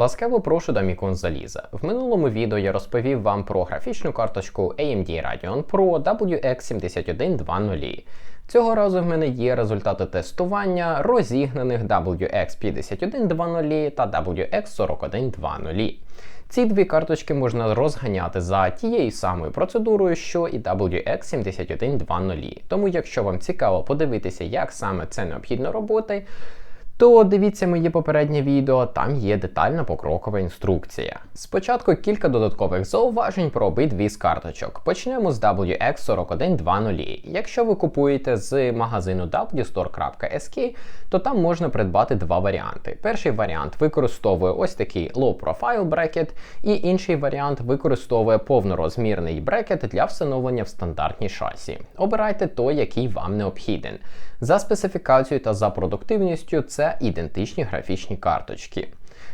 Ласкаво прошу до Мікон Заліза. В минулому відео я розповів вам про графічну карточку AMD Radeon Pro WX7120. Цього разу в мене є результати тестування розігнаних WX5120 та WX4120. Ці дві карточки можна розганяти за тією самою процедурою, що і WX7120. Тому, якщо вам цікаво подивитися, як саме це необхідно робити, то дивіться моє попереднє відео, там є детальна покрокова інструкція. Спочатку кілька додаткових зауважень про обидві з карточок. Почнемо з WX4120. Якщо ви купуєте з магазину wstore.sk, то там можна придбати два варіанти. Перший варіант використовує ось такий low profile брекет, і інший варіант використовує повнорозмірний брекет для встановлення в стандартні шасі. Обирайте той, який вам необхіден. За специфікацією та за продуктивністю це ідентичні графічні карточки.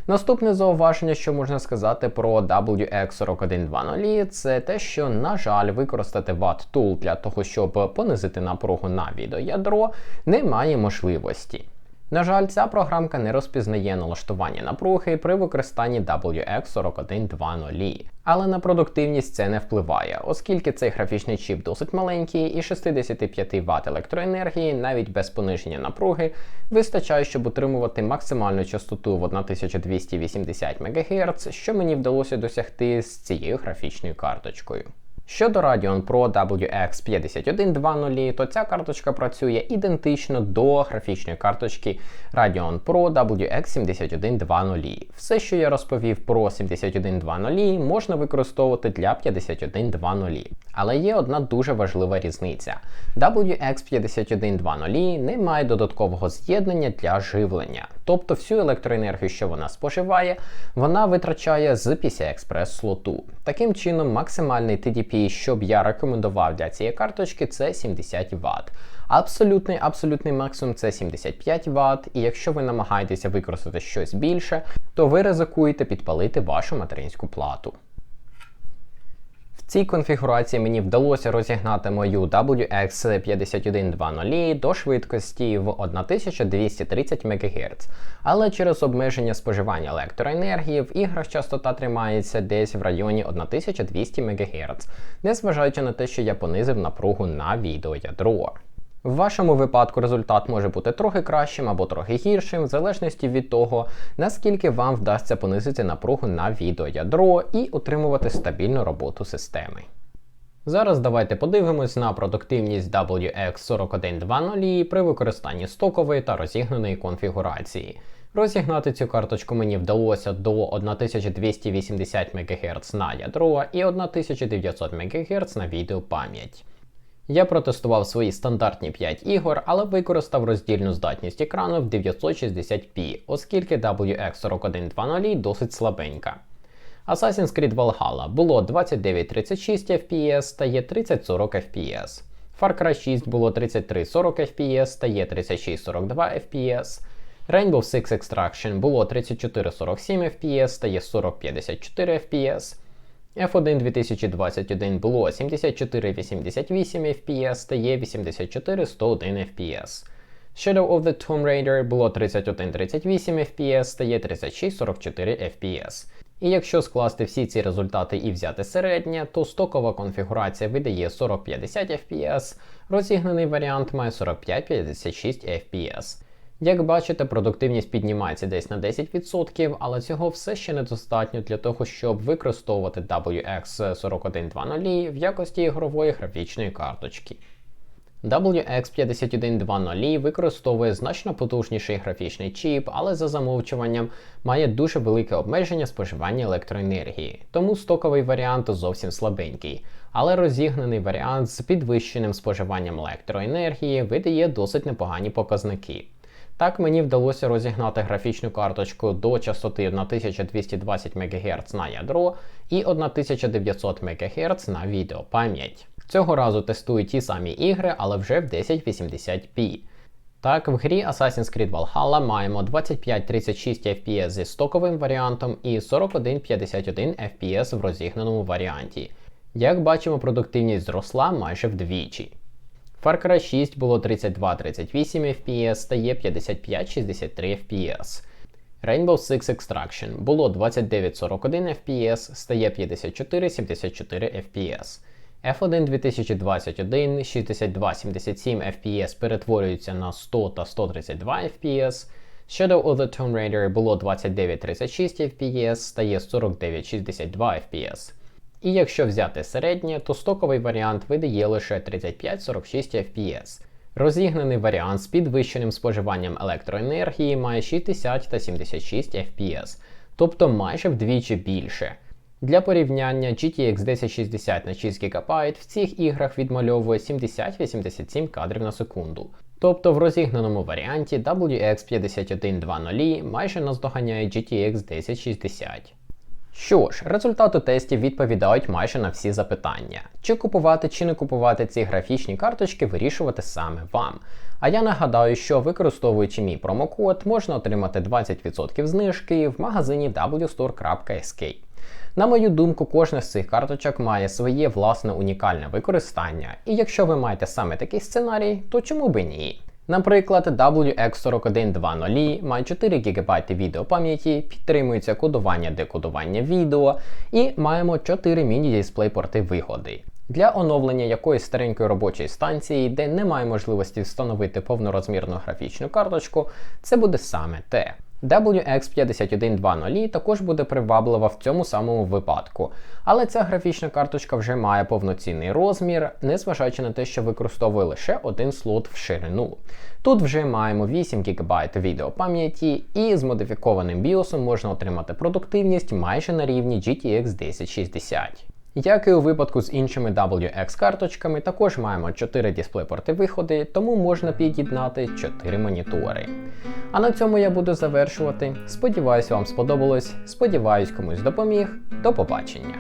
Наступне зауваження, що можна сказати про WX4120, це те, що, на жаль, використати VAT tool для того, щоб понизити напругу на відеоядро, немає можливості. На жаль, ця програмка не розпізнає налаштування напруги при використанні WX4120. Але на продуктивність це не впливає, оскільки цей графічний чіп досить маленький і 65 Вт електроенергії навіть без пониження напруги вистачає, щоб утримувати максимальну частоту в 1280 МГц, що мені вдалося досягти з цією графічною карточкою. Щодо Radeon Pro WX5120, то ця карточка працює ідентично до графічної карточки Radeon Pro WX7120. Все, що я розповів про 7120, можна використовувати для 5120. Але є одна дуже важлива різниця: WX5120 не має додаткового з'єднання для живлення. Тобто всю електроенергію, що вона споживає, вона витрачає з PCI-Express слоту. Таким чином, максимальний TDP, що б я рекомендував для цієї карточки, це 70 Вт. Абсолютний абсолютний максимум це 75 Вт, і якщо ви намагаєтеся використати щось більше, то ви ризикуєте підпалити вашу материнську плату. Цій конфігурації мені вдалося розігнати мою WX5120 до швидкості в 1230 МГц, але через обмеження споживання електроенергії в іграх частота тримається десь в районі 1200 МГц, незважаючи на те, що я понизив напругу на відеоядро. В вашому випадку результат може бути трохи кращим або трохи гіршим, в залежності від того, наскільки вам вдасться понизити напругу на відеоядро і утримувати стабільну роботу системи. Зараз давайте подивимось на продуктивність WX4120 при використанні стокової та розігнаної конфігурації. Розігнати цю карточку мені вдалося до 1280 МГц на ядро і 1900 МГц на відеопам'ять. Я протестував свої стандартні 5 ігор, але використав роздільну здатність екрану в 960p, оскільки WX4120 досить слабенька. Assassin's Creed Valhalla було 2936 FPS та є 3040 FPS. Far Cry 6 було 3340 FPS та є 3642 FPS. Rainbow Six Extraction було 3447 FPS та є 4054 FPS. F1 2021 було 7488 FPS стає 84101 FPS. Shadow of the Tomb Raider було 3138 FPS стає 3644 FPS. І якщо скласти всі ці результати і взяти середнє, то стокова конфігурація видає 4050 FPS, розігнаний варіант має 4556 FPS. Як бачите, продуктивність піднімається десь на 10%, але цього все ще недостатньо для того, щоб використовувати WX4120 в якості ігрової графічної карточки. WX5120 використовує значно потужніший графічний чіп, але за замовчуванням має дуже велике обмеження споживання електроенергії, тому стоковий варіант зовсім слабенький. Але розігнаний варіант з підвищеним споживанням електроенергії видає досить непогані показники. Так мені вдалося розігнати графічну карточку до частоти 1220 МГц на ядро і 1900 МГц на відеопам'ять. Цього разу тестую ті самі ігри, але вже в 1080p. Так, в грі Assassin's Creed Valhalla маємо 25-36 FPS зі стоковим варіантом і 41-51 FPS в розігнаному варіанті. Як бачимо, продуктивність зросла майже вдвічі. Far Cry 6 було 32-38 FPS, стає 55-63 FPS. Rainbow Six Extraction було 2941 FPS, стає 5474 FPS. F1 2021 6277 FPS перетворюється на 100 та 132 FPS. Shadow of the Tomb Raider було 2936 FPS, стає 4962 FPS. І якщо взяти середнє, то стоковий варіант видає лише 35-46 FPS. Розігнаний варіант з підвищеним споживанням електроенергії має 60 та 76 FPS, тобто майже вдвічі більше. Для порівняння GTX 1060 на 6 ГБ в цих іграх відмальовує 70-87 кадрів на секунду. Тобто в розігнаному варіанті WX 5120 майже наздоганяє GTX 1060. Що ж, результати тестів відповідають майже на всі запитання. Чи купувати чи не купувати ці графічні карточки, вирішувати саме вам. А я нагадаю, що використовуючи мій промокод, можна отримати 20% знижки в магазині wstore.sk. На мою думку, кожна з цих карточок має своє власне унікальне використання, і якщо ви маєте саме такий сценарій, то чому би ні? Наприклад, WX4120 має 4 ГБ відеопам'яті, підтримується кодування декодування відео і маємо 4 міні-дисплей-порти вигоди. Для оновлення якоїсь старенької робочої станції, де немає можливості встановити повнорозмірну графічну карточку, це буде саме те. WX5120 також буде приваблива в цьому самому випадку, але ця графічна карточка вже має повноцінний розмір, незважаючи на те, що використовує лише один слот в ширину. Тут вже маємо 8 ГБ відеопам'яті, і з модифікованим BIOS можна отримати продуктивність майже на рівні GTX 1060. Як і у випадку з іншими WX-карточками, також маємо 4 дисплей-порти виходи, тому можна під'єднати 4 монітори. А на цьому я буду завершувати. Сподіваюсь, вам сподобалось. Сподіваюсь, комусь допоміг. До побачення!